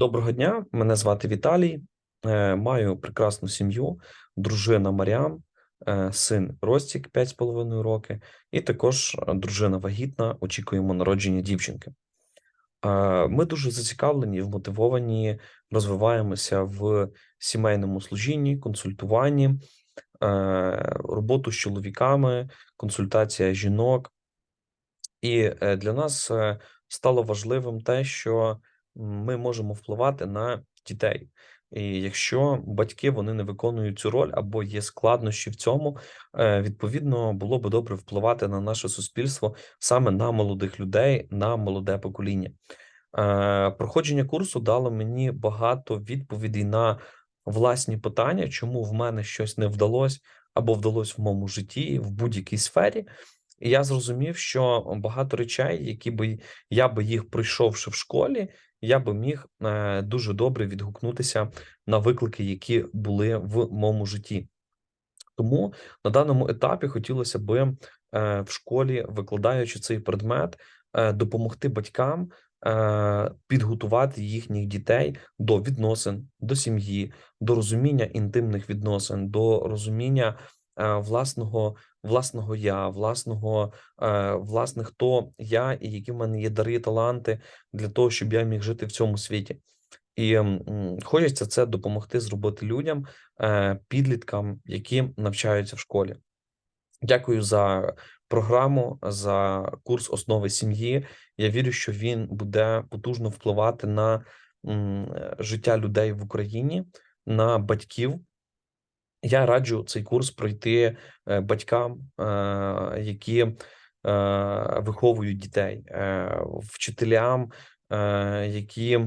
Доброго дня, мене звати Віталій. Е, Маю прекрасну сім'ю, дружина Маріам, е, син Ростік 5,5 роки, і також е, дружина вагітна. Очікуємо народження дівчинки. Ми дуже зацікавлені вмотивовані, розвиваємося в сімейному служінні, консультуванні, роботу з чоловіками, консультація жінок. І для нас стало важливим те, що ми можемо впливати на дітей. І якщо батьки вони не виконують цю роль або є складнощі в цьому, е, відповідно було би добре впливати на наше суспільство саме на молодих людей, на молоде покоління. Е, Проходження курсу дало мені багато відповідей на власні питання, чому в мене щось не вдалося або вдалося в моєму житті в будь-якій сфері. І я зрозумів, що багато речей, які би я би їх пройшовши в школі, я би міг е, дуже добре відгукнутися на виклики, які були в моєму житті. Тому на даному етапі хотілося би е, в школі, викладаючи цей предмет, е, допомогти батькам підготувати їхніх дітей до відносин, до сім'ї, до розуміння інтимних відносин, до розуміння власного, власного я, власного, е, власне, хто я і які в мене є дари, таланти для того, щоб я міг жити в цьому світі. І хочеться це допомогти зробити людям, е, підліткам, які навчаються в школі. Дякую за програму, за курс основи сім'ї. Я вірю, що він буде потужно впливати на е, життя людей в Україні, на батьків. Я раджу цей курс пройти е, батькам, е, які е, виховують дітей, вчителям, які,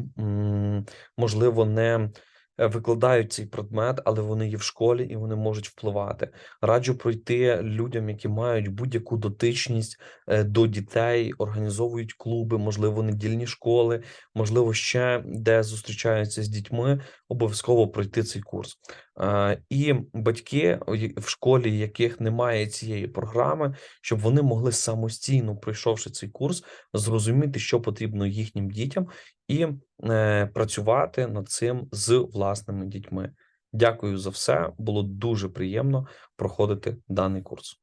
можливо, не викладають цей предмет, але вони є в школі і вони можуть впливати. Раджу пройти людям, які мають будь-яку дотичність е, до дітей, організовують клуби, можливо, недільні школи, можливо, ще де зустрічаються з дітьми, обов'язково пройти цей курс. Е, І батьки, в школі, яких немає цієї програми, щоб вони могли самостійно, пройшовши цей курс, зрозуміти, що потрібно їхнім дітям, і е, працювати над цим з власними дітьми. Дякую за все. Було дуже приємно проходити даний курс.